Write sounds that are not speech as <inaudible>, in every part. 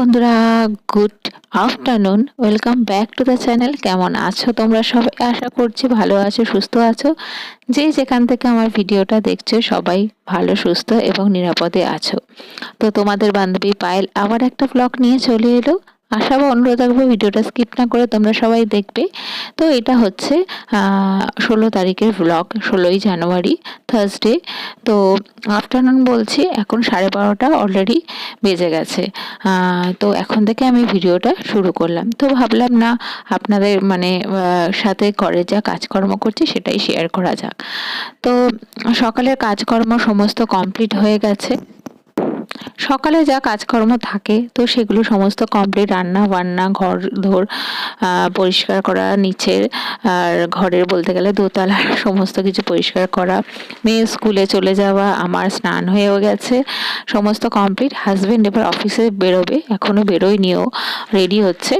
বন্ধুরা good afternoon welcome back to the channel কেমন আছো তোমরা সবাই? আশা করছি ভালো আছো, সুস্থ আছো। যে যেখান থেকে আমার ভিডিওটা দেখছ, সবাই ভালো, সুস্থ এবং নিরাপদে আছো। তো তোমাদের বান্ধবী পায়েল আবার একটা ব্লগ নিয়ে চলে এলো। আশা বা অনুরোধ রাখব ভিডিওটা স্কিপ না করে তোমরা সবাই দেখবে। তো এটা হচ্ছে ষোলো তারিখের ব্লগ ষোলোই জানুয়ারি থার্সডে তো আফটারনুন বলছি, এখন সাড়ে বারোটা অলরেডি বেজে গেছে। তো এখন থেকে আমি ভিডিওটা শুরু করলাম। তো ভাবলাম না, আপনাদের মানে সাথে ঘরে যা কাজকর্ম করছি সেটাই শেয়ার করা যাক। তো সকালের কাজকর্ম সমস্ত কমপ্লিট হয়ে গেছে। সকালে যা কাজকর্ম থাকে, তো সেগুলো সমস্ত কমপ্লিট রান্না, বান্না, ঘর, ধর পরিষ্কার করা, নিচের, আর ঘরের বলতে গেলে দোতলার <laughs> সমস্ত কিছু পরিষ্কার করা। মেয়ে স্কুলে চলে যাওয়া, আমার স্নান হয়েও গেছে। সমস্ত কমপ্লিট হাজব্যান্ড এবার অফিসে বেরোবে এখনও বেরোয়নিও রেডি হচ্ছে।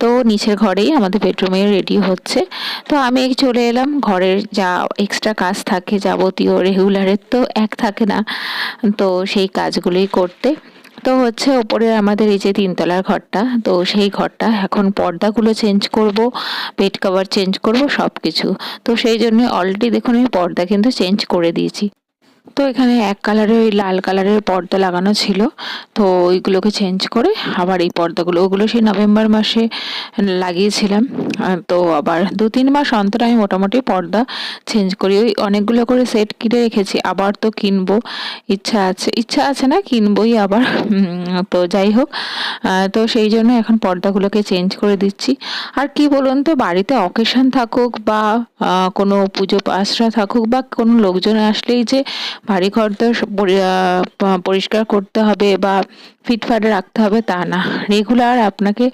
তো নিচের ঘরেই আমাদের বেডরুমে রেডি হচ্ছে। তো আমি চলে এলাম, ঘরের যা এক্সট্রা কাজ থাকে যাবতীয় রেগুলারের তো এক থাকে না। তো সেই কাজগুলোই করতে। তো হচ্ছে ওপরে আমাদের এই যে তিনতলার ঘরটা, তো সেই ঘরটা এখন পর্দাগুলো চেঞ্জ করব বেড কভার চেঞ্জ করব সব কিছু তো সেই জন্য অলরেডি দেখুন আমি পর্দা কিন্তু চেঞ্জ করে দিয়েছি। তো এখানে এক কালারের ওই লাল কালারের পর্দা লাগানো ছিল। তো ওইগুলোকে চেঞ্জ করে আবার এই পর্দাগুলো, ওগুলো সেই নভেম্বর মাসে লাগিয়েছিলাম। তো আবার দু তিন মাস অন্তর আমি মোটামুটি পর্দা চেঞ্জ করি। ওই অনেকগুলো করে সেট কিনে রেখেছি। আবার তো কিনবো, ইচ্ছা আছে ইচ্ছা আছে না, কিনবই আবার। তো যাই হোক তো সেই জন্য এখন পর্দাগুলোকে চেঞ্জ করে দিচ্ছি। আর কি বলুন তো, বাড়িতে অকেশন থাকুক বা কোনো পুজো পাশরা থাকুক বা কোনো লোকজন আসলেই যে বাড়ি ঘর তো পরিষ্কার করতে হবে বা ফিটফাটে রাখতে হবে তা না। রেগুলার আপনাকে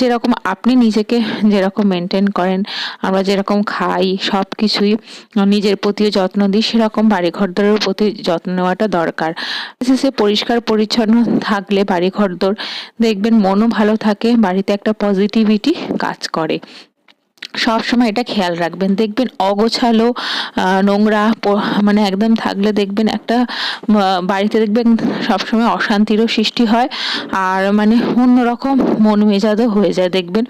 যেরকম আপনি নিজেকে যেরকম মেনটেন করেন, আমরা যেরকম খাই সব কিছুই নিজের প্রতিও যত্ন দিই, সেরকম বাড়ি ঘর ঘরদোরের প্রতি যত্ন নেওয়াটা দরকার। সে পরিষ্কার, পরিচ্ছন্ন থাকলে বাড়ি ঘরদোর দেখবেন মনও ভালো থাকে, বাড়িতে একটা পজিটিভিটি কাজ করে। সব সময় এটা খেয়াল রাখবেন। দেখবেন অগোছালো নোংরা মানে একদম থাকলে দেখবেন একটা বাড়িতে দেখবেন সবসময় অশান্তিরও সৃষ্টি হয়। আর মানে অন্যরকম মন মেজাদও হয়ে যায় দেখবেন।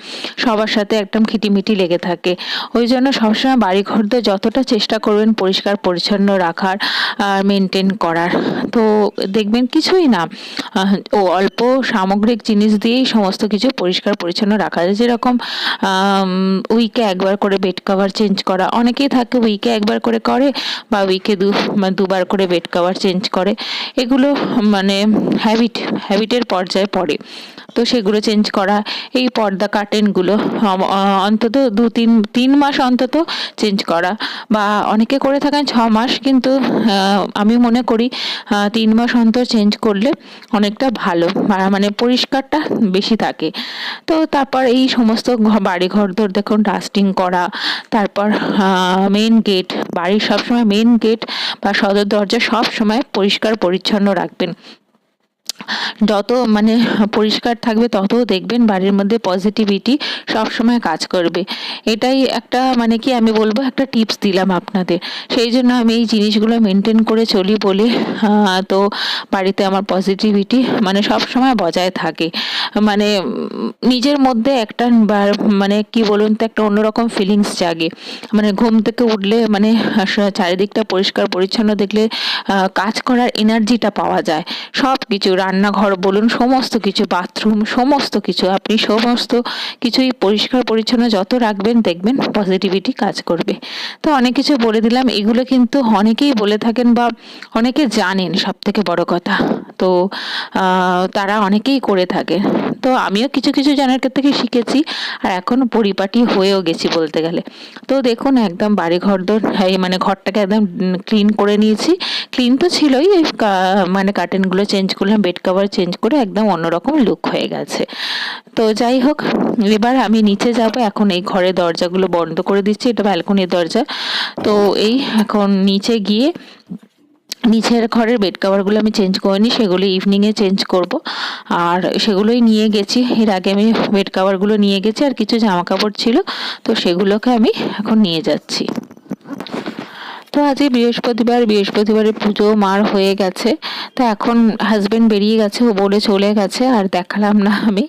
সবার সাথে একদম খিটিমিটি লেগে থাকে। ওই জন্য সবসময় বাড়ি ঘরদের যতটা চেষ্টা করবেন পরিষ্কার, পরিচ্ছন্ন রাখার মেনটেন করার। তো দেখবেন কিছুই না। ও অল্প সামগ্রিক জিনিস দিয়েই সমস্ত কিছু পরিষ্কার, পরিচ্ছন্ন রাখা যায়। যেরকম উইকে একবার করে বেড কভার চেঞ্জ করা। অনেকেই থাকে উইকে একবার করে করে বা উইকে দু দুবার করে বেড কভার চেঞ্জ করে। এগুলো মানে হ্যাবিট হ্যাবিটের পর্যায়ে পড়ে। তো সেগুলো চেঞ্জ করা, এই পর্দা কার্টেনগুলো অন্তত দু, তিন তিন মাস অন্তত চেঞ্জ করা। বা অনেকে করে থাকেন ছ মাস, কিন্তু আমি মনে করি তিন মাস অন্তর চেঞ্জ করলে অনেকটা ভালো। মানে পরিষ্কারটা বেশি থাকে। তো তারপর এই সমস্ত বাড়ি ঘর ধর দেখুন ডাস্টিং করা, তারপর মেন গেট বাড়ির সবসময় মেন গেট বা সদর দরজা সবসময় পরিষ্কার পরিচ্ছন্ন রাখবেন। যত মানে পরিষ্কার থাকবে তত দেখবেন বাড়ির মধ্যে পজিটিভিটি সবসময় কাজ করবে। এটাই একটা মানে কি আমি বলব একটা টিপস দিলাম আপনাদের। সেই জন্য আমি এই জিনিসগুলো মেনটেন করে চলি বলে তো বাড়িতে আমার পজিটিভিটি মানে সব সময় বজায় থাকে। মানে নিজের মধ্যে একটা মানে কি বলুন তো একটা অন্যরকম ফিলিংস জাগে। মানে ঘুম থেকে উঠলে মানে চারিদিকটা পরিষ্কার পরিচ্ছন্ন দেখলে কাজ করার এনার্জিটা পাওয়া যায়। সব কিছু রান্নাঘর বলুন, সমস্ত কিছু বাথরুম সমস্ত কিছু। আপনি সমস্ত কিছুই পরিষ্কার, পরিচ্ছন্ন যত রাখবেন, দেখবেন পজিটিভিটি কাজ করবে। তো অনেক কিছু বলে দিলাম। এগুলো কিন্তু অনেকেই বলে থাকেন বা অনেকে জানেন সব থেকে বড় কথা। তো তারা অনেকেই করে থাকে। তো আমিও কিছু কিছু জনের থেকে শিখেছি, আর এখন পরিপাটি হয়েও গেছি বলতে গেলে। তো দেখুন, একদম বাড়ি ঘর দর মানে ঘরটাকে একদম ক্লিন করে নিয়েছি। ক্লিন তো ছিলই মানে কার্টেনগুলো চেঞ্জ করলাম বেড কভার চেঞ্জ করে একদম অন্যরকম লুক হয়ে গেছে। তো যাই হোক, এবার আমি নিচে যাব, এখন এই ঘরের দরজাগুলো বন্ধ করে দিচ্ছি, এটা ব্যালকনির দরজা। তো এই এখন নিচে গিয়ে নিচের ঘরের বেড কাভারগুলো আমি চেঞ্জ করিনি সেগুলো ইভিনিংয়ে চেঞ্জ করব। আর সেগুলোই নিয়ে গেছি, এর আগে আমি বেড কাভারগুলো নিয়ে গেছি, আর কিছু জামা কাপড় ছিল, তো সেগুলোকে আমি এখন নিয়ে যাচ্ছি। তো আজকে বৃহস্পতিবার, বৃহস্পতিবারে পুজো মার হয়ে গেছে। তো এখন হাজবেন্ড বেরিয়ে গেছে, ও বলে চলে গেছে, আর দেখালাম না আমি।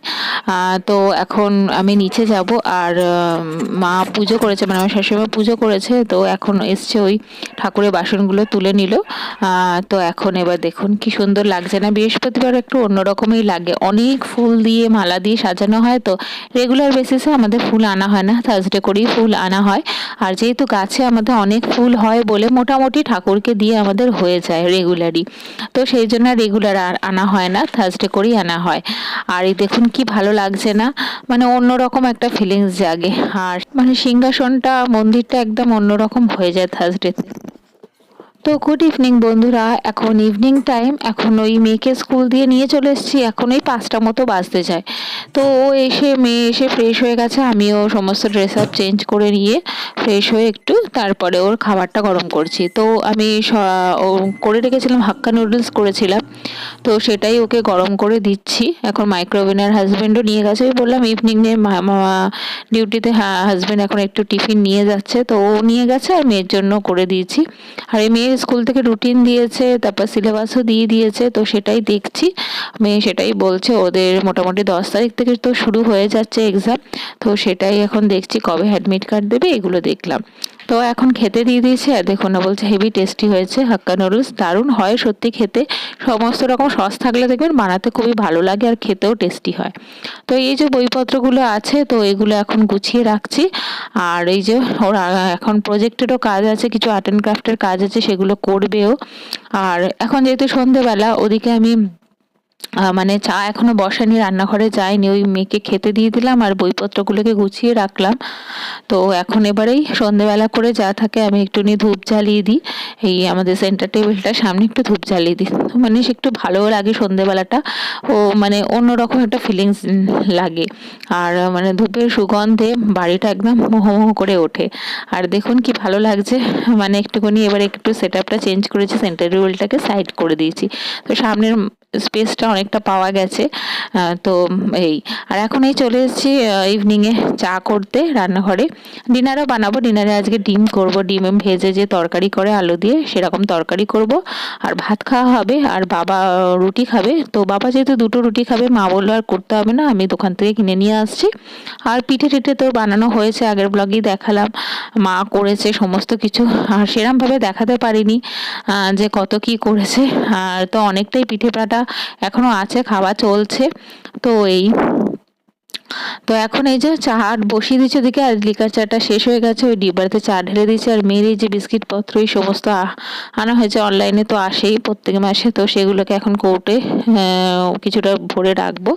তো এখন আমি নিচে যাব, আর মা পুজো করেছে মানে আমার শাশুড়িমা পুজো করেছে, তো এখন এসছে ওই ঠাকুরের বাসনগুলো তুলে নিল। তো এখন এবার দেখুন কি সুন্দর লাগছে না। বৃহস্পতিবার একটু অন্যরকমই লাগে। অনেক ফুল দিয়ে, মালা দিয়ে সাজানো হয়, তো রেগুলার বেসিসে আমাদের ফুল আনা হয় না। থার্সডে করেই ফুল আনা হয়। আর যেহেতু গাছে আমাদের অনেক ফুল হয় বলে মোটামুটি ঠাকুরকে দিয়ে আমাদের হয়ে যায় রেগুলারই তো সেই জন্য রেগুলার আর আনা হয় না থার্সডে করেই আনা হয়। আর এই দেখুন কি ভালো লাগছে না মানে অন্যরকম একটা ফিলিংস জাগে। আর মানে সিংহাসনটা, মন্দিরটা একদম অন্যরকম হয়ে যায় থার্সডেতে তো গুড ইভিনিং বন্ধুরা। এখন ইভিনিং টাইম এখন ওই মেয়েকে স্কুল দিয়ে নিয়ে চলে এসেছি। এখন ওই পাঁচটা মতো বাজতে যায়। তো ও এসে, মেয়ে এসে ফ্রেশ হয়ে গেছে। আমিও সমস্ত ড্রেস আপ চেঞ্জ করে নিয়ে ফ্রেশ হয়ে একটু তারপরে ওর খাবারটা গরম করছি। তো আমি করে রেখেছিলাম, হাক্কা নুডলস করেছিলাম। তো সেটাই ওকে গরম করে দিচ্ছি। এখন মাইক্রোওভেনের হাজব্যান্ডও নিয়ে গেছে। ওই বললাম ইভিনিংয়ে ডিউটিতে হ্যাঁ হাজব্যান্ড এখন একটু টিফিন নিয়ে যাচ্ছে। তো ও নিয়ে গেছে আর মেয়ের জন্য করে দিয়েছি। আর এই মেয়ের স্কুল থেকে রুটিন দিয়েছে, তারপর সিলেবাসও দিয়ে দিয়েছে, তো সেটাই দেখছি। আমি সেটাই বলছে, ওদের মোটামুটি দশ তারিখ থেকে তো শুরু হয়ে যাচ্ছে এক্সাম তো সেটাই এখন দেখছি কবে অ্যাডমিট কার্ড দেবে, এগুলো দেখলাম। তো এখন খেতে দিয়ে দিয়েছে, আর দেখুন না, বলছে হেভি টেস্টি হয়েছে, হাক্কা নুডলস, দারুণ হয় সত্যি খেতে। সমস্ত রকম সস থাকলে দেখবেন বানাতে খুবই ভালো লাগে আর খেতেও টেস্টি হয়। তো এই যে বইপত্রগুলো আছে, তো এগুলো এখন গুছিয়ে রাখছি। আর এই যে ওর এখন প্রজেক্টেরও কাজ আছে, কিছু আর্ট অ্যান্ড ক্রাফটের কাজ আছে, সেগুলো করবেও। আর এখন যেহেতু সন্ধেবেলা, ওদিকে আমি মানে চা এখনও বসানি রান্নাঘরে যায়নি। ওই মেয়েকে খেতে দিয়ে দিলাম আর বইপত্রগুলোকে গুছিয়ে রাখলাম। তো এখন এবারেই সন্ধেবেলা করে যা থাকে আমি একটু একটুখানি ধূপ জ্বালিয়ে দিই। এই আমাদের সেন্টার টেবিলটার সামনে একটু ধূপ জ্বালিয়ে দিই। মানে একটু ভালোও লাগে সন্ধেবেলাটা। ও মানে অন্যরকম একটা ফিলিংস লাগে। আর মানে ধূপের সুগন্ধে বাড়িটা একদম মোহমোহ করে ওঠে। আর দেখুন কি ভালো লাগছে। মানে একটুখানি এবার একটু সেট আপটা চেঞ্জ করেছি সেন্টার টেবিলটাকে সাইড করে দিয়েছি। তো সামনের স্পেসটা অনেকটা পাওয়া গেছে। তো এই, আর এখন এই চলে এসেছি ইভিনিংয়ে চা করতে রান্নাঘরে। ডিনারও বানাবো, ডিনারে আজকে ডিম করব। ডিম ভেজে যে তরকারি করে, আলু দিয়ে সেরকম তরকারি করব। আর ভাত খাওয়া হবে, আর বাবা রুটি খাবে। তো বাবা যেহেতু দুটো রুটি খাবে, মা বলল আর করতে হবে না, আমি দোকান থেকে কিনে নিয়ে আসছি। আর পিঠে টিঠে তো বানানো হয়েছে, আগের ব্লগেই দেখালাম। মা করেছে সমস্ত কিছু, আর সেরমভাবে দেখাতে পারিনি যে কত কি করেছে। আর তো অনেকটাই পিঠে পাটা এখনও আছে, খাওয়া চলছে। তো এই, তো এখন এই যে চা বসিয়ে দিচ্ছে ওদিকে আর লিকার চাটা শেষ হয়ে গেছে, ওই ডিব্বাতে চা ঢেলে দিয়েছে আর মেয়ের যে বিস্কিট পত্র এই সমস্ত আনা হয়েছে অনলাইনে, তো আসেই প্রত্যেক মাসে, তো সেগুলোকে এখন কোর্টে কিছুটা ভরে রাখব।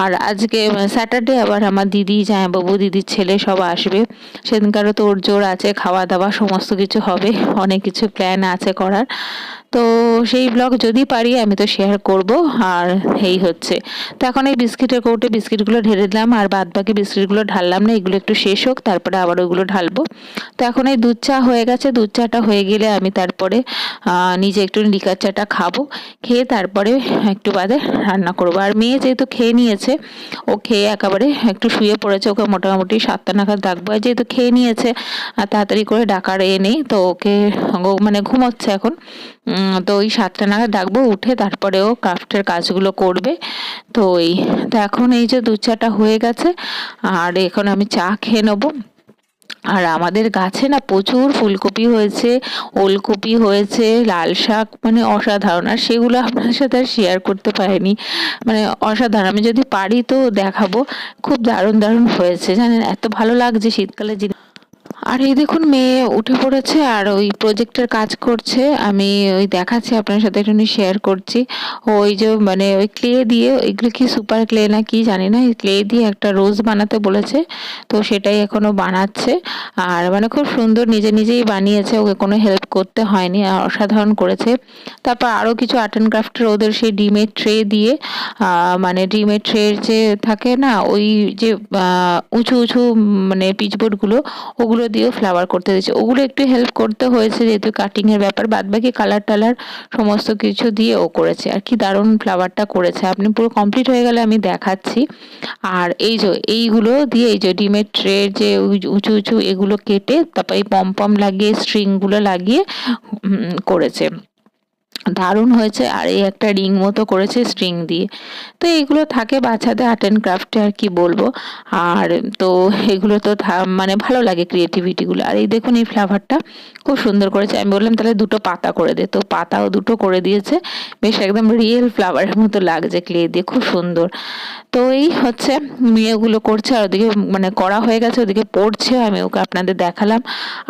আর আজকে স্যাটারডে, আবার আমার দিদি, জামাইবাবু, দিদির ছেলে সব আসবে। সেদিনকারও তো ওর জোর আছে খাওয়া দাওয়া সমস্ত কিছু হবে, অনেক কিছু প্ল্যান আছে করার। তো সেই ব্লগ যদি পারি, আমি তো শেয়ার করব। আর এই হচ্ছে। তো এখন এই বিস্কিটের কৌটে বিস্কিটগুলো ঢেলে দিলাম, আর বাদ বাকি বিস্কিটগুলো ঢাললাম না, এগুলো একটু শেষ হোক, তারপরে আবার ওইগুলো ঢালবো। তো এখন এই দুধ চা হয়ে গেছে। দুধ চাটা হয়ে গেলে আমি তারপরে নিজে একটু লিকার চাটা খাব। খেয়ে তারপরে একটু বাদে রান্না করব। আর মেয়ে যেহেতু খেয়ে নিয়েছে, ও খেয়ে একেবারে একটু শুয়ে পড়েছে, ওকে মোটামুটি সাতটা নাগাদ ডাকবো। আর যেহেতু খেয়ে নিয়েছে, আর তাড়াতাড়ি করে ডাকার এ নেই, তো ওকে মানে ঘুমোচ্ছে এখন। তো ওই সাতটা নাগাদ ডাকবো, উঠে তারপরে ও ক্রাফটের কাজগুলো করবে। তো ওই তো এখন এই যে দু চাটা হয়ে গেছে, আর এখন আমি চা খেয়ে নেব। আর আমাদের গাছে না প্রচুর ফুলকপি হয়েছে, ওলকপি হয়েছে, লাল শাক মানে অসাধারণ। আর সেগুলো আপনার সাথে আর শেয়ার করতে পারিনি। মানে অসাধারণ। আমি যদি পারি তো দেখাবো। খুব দারুণ দারুণ হয়েছে। জানেন, এত ভালো লাগছে শীতকালে জিনিস। আর এই দেখুন, মেয়ে উঠে পড়েছে আর ওই প্রজেক্টের কাজ করছে। আমি ওই দেখাচ্ছি, আপনার সাথে একটু শেয়ার করছি। ওই যে মানে ওই ক্লে দিয়ে, এগুলো কি সুপার ক্লে না কি জানি না ক্লে দিয়ে একটা রোজ বানাতে বলেছে। তো সেটাই এখনও বানাচ্ছে। আর মানে খুব সুন্দর, নিজে নিজেই বানিয়েছে। ওকে কোনো হেল্প করতে হয়নি, অসাধারণ করেছে। তারপর আরও কিছু আর্ট অ্যান্ড ক্রাফটের ওদের সেই ডিমের ট্রে দিয়ে মানে ডিমের ট্রের যে থাকে না, ওই যে উঁচু উঁচু মানে পিচবোর্ডগুলো, ওগুলো দিয়েও ফ্লাওয়ার করতে দিয়েছে ওগুলো একটু হেল্প করতে হয়েছে যেহেতু কাটিংয়ের ব্যাপার, বাদবাকি কালার টালার সমস্ত কিছু দিয়ে ও করেছে। আর কি দারুণ ফ্লাওয়ারটা করেছে। আপনি পুরো কমপ্লিট হয়ে গেলে আমি দেখাচ্ছি। আর এই যে, এইগুলো দিয়ে এই যে ডিমের ট্রের যে উঁচু- উঁচু এগুলো কেটে তারপর এই পম লাগিয়ে স্ট্রিংগুলো লাগিয়ে করেছে। দারুণ হয়েছে আর এই একটা রিং মতো করেছে স্ট্রিং দিয়ে। তো এইগুলো থাকে বাচ্চাদের আর্ট অ্যান্ড ক্রাফটে আর কি বলব। আর তো এগুলো তো মানে ভালো লাগে ক্রিয়েটিভিটিগুলো আর এই দেখুন এই ফ্লাভারটা খুব সুন্দর করেছে। আমি বললাম তাহলে দুটো পাতা করে দে। তো পাতাও দুটো করে দিয়েছে। বেশ একদম রিয়েল ফ্লাওয়ারের মতো লাগছে ক্লে দিয়ে। খুব সুন্দর। তো এই হচ্ছে মেয়েগুলো করছে আর ওদিকে মানে করা হয়ে গেছে, ওদিকে পড়ছে। আমি ওকে আপনাদের দেখালাম।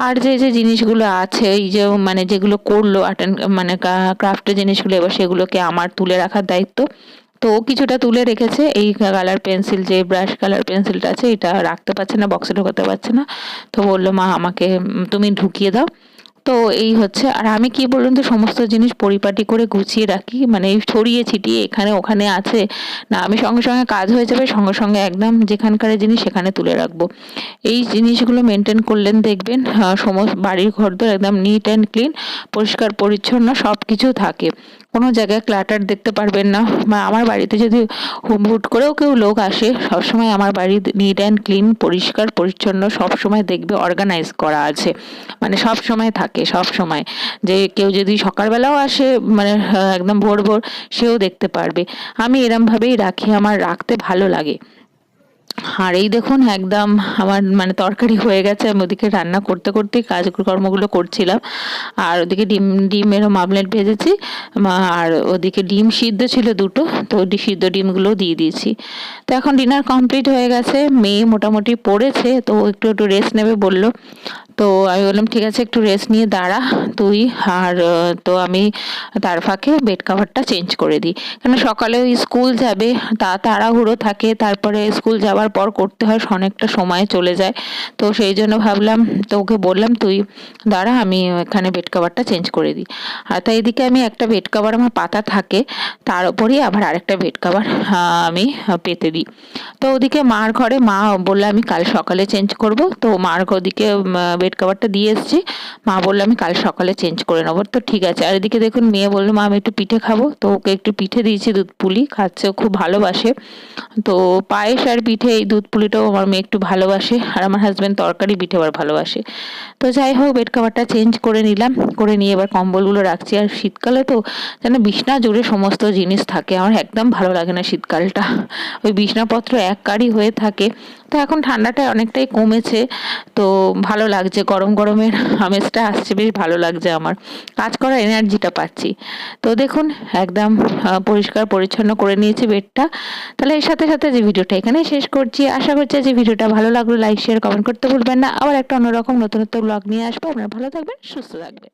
আর যে যে জিনিসগুলো আছে, এই যে মানে যেগুলো করল আর্ট অ্যান্ড মানে ক্রাফটের জিনিসগুলো এবার সেগুলোকে আমার তুলে রাখার দায়িত্ব। তো কিছুটা তুলে রেখেছে, এই কালার পেন্সিল যে ব্রাশ কালার পেন্সিলটা আছে, এটা রাখতে পারছে না বক্সে ঢোকাতে পারছে না। তো বলল, মা, আমাকে তুমি ঢুকিয়ে দাও। তো এই হচ্ছে, আর আমি কি বলুন তো, সমস্ত জিনিস পরিপাটি করে গুছিয়ে রাখি মানে ছড়িয়ে ছিটিয়ে এখানে ওখানে আছে। না, আমি সঙ্গে সঙ্গে কাজ হয়ে যাবে, সঙ্গে সঙ্গে একদম যেখানকার জিনিস সেখানে তুলে রাখব। এই জিনিসগুলো মেনটেন করলেন দেখবেন সমস্ত বাড়ির ঘর তো একদম নিট অ্যান্ড ক্লিন পরিষ্কার, পরিচ্ছন্ন সব কিছু থাকে। কোনো জায়গায় ক্লাটার দেখতে পারবেন না। বা আমার বাড়িতে যদি হুট করেও কেউ লোক আসে, সবসময় আমার বাড়ি নিট অ্যান্ড ক্লিন পরিষ্কার, পরিচ্ছন্ন, সবসময় দেখবে অর্গানাইজ করা আছে। মানে সব সময় থাকে সব সময় যে কেউ যদি সকালবেলাও আসে মানে একদম ভোর ভোর, সেও দেখতে পারবে। আমি এরমভাবেই রাখি, আমার রাখতে ভালো লাগে। আর এই দেখুন, একদম আমার মানে তরকারি হয়ে গেছে। আমি ওদিকে রান্না করতে করতেই কাজকর্মগুলো করছিলাম। আর ওদিকে ডিম ডিমেরও মামলেট ভেজেছি। আর ওদিকে ডিম সিদ্ধ ছিল দুটো, তো সিদ্ধ ডিমগুলো দিয়ে দিয়েছি। তো এখন ডিনার কমপ্লিট হয়ে গেছে। মেয়ে মোটামুটি পড়েছে, তো একটু একটু রেস্ট নেবে বলল। তো আমি বললাম, ঠিক আছে, একটু রেস্ট নিয়ে দাঁড়া, তুই আর তো আমি তার ফাঁকে বেড কাভারটা চেঞ্জ করে দিই। কেন সকালে স্কুল যাবে, তা তাড়াহুড়ো থাকে, তারপরে স্কুল যাওয়ার পর করতে হয়, অনেকটা সময় চলে যায়। তো সেই জন্য ভাবলাম তো ওকে বললাম, তুই দাঁড়া, আমি এখানে বেড কাভারটা চেঞ্জ করে দিই। আর তাই এদিকে আমি একটা বেড কাভার আমার পাতা থাকে, তার উপরেই আবার আরেকটা বেড কাভার আমি পেতে দিই। তো ওদিকে মার ঘরে, মা বলল, আমি কাল সকালে চেঞ্জ করব। তো মার ওদিকে বেড কাভারটা দিয়ে এসেছি। মা বলল, আমি কাল সকালে চেঞ্জ করে নেব। তো ঠিক আছে। আর এদিকে দেখুন, মেয়ে বলল, মা, আমি একটু পিঠে খাব। তো ওকে একটু পিঠে দিয়েছি দুধ পুলি, খাচ্ছে খুব ভালোবাসে। তো পায়েস আর পিঠে, এই দুধ পুলিটাও আমার মেয়ে একটু ভালোবাসে। আর আমার হাজব্যান্ড তরকারি পিঠে আবার ভালোবাসে। তো যাই হোক বেড কাভারটা চেঞ্জ করে নিলাম। করে নিয়ে এবার কম্বলগুলো রাখছি। আর শীতকালে তো যেন বিছনা জুড়ে সমস্ত জিনিস থাকে। আমার একদম ভালো লাগে না শীতকালটা। ওই বিছনাপত্র এক কারি হয়ে থাকে। তো এখন ঠান্ডাটা অনেকটাই কমেছে, তো ভালো লাগছে। গরম গরমের আমেজটা আসছে, বেশ ভালো লাগছে আমার। কাজ করার এনার্জিটা পাচ্ছি। তো দেখুন, একদম পরিষ্কার পরিচ্ছন্ন করে নিয়েছি বেডটা। তাহলে এর সাথে সাথে যে ভিডিওটা এখানেই শেষ করছি। আশা করছি যে ভিডিওটা ভালো লাগল, লাইক শেয়ার কমেন্ট করতে ভুলবেন না। আবার একটা অন্যরকম নতুনত্ব ব্লগ নিয়ে আসব। আপনারা ভালো থাকবেন, সুস্থ থাকবেন।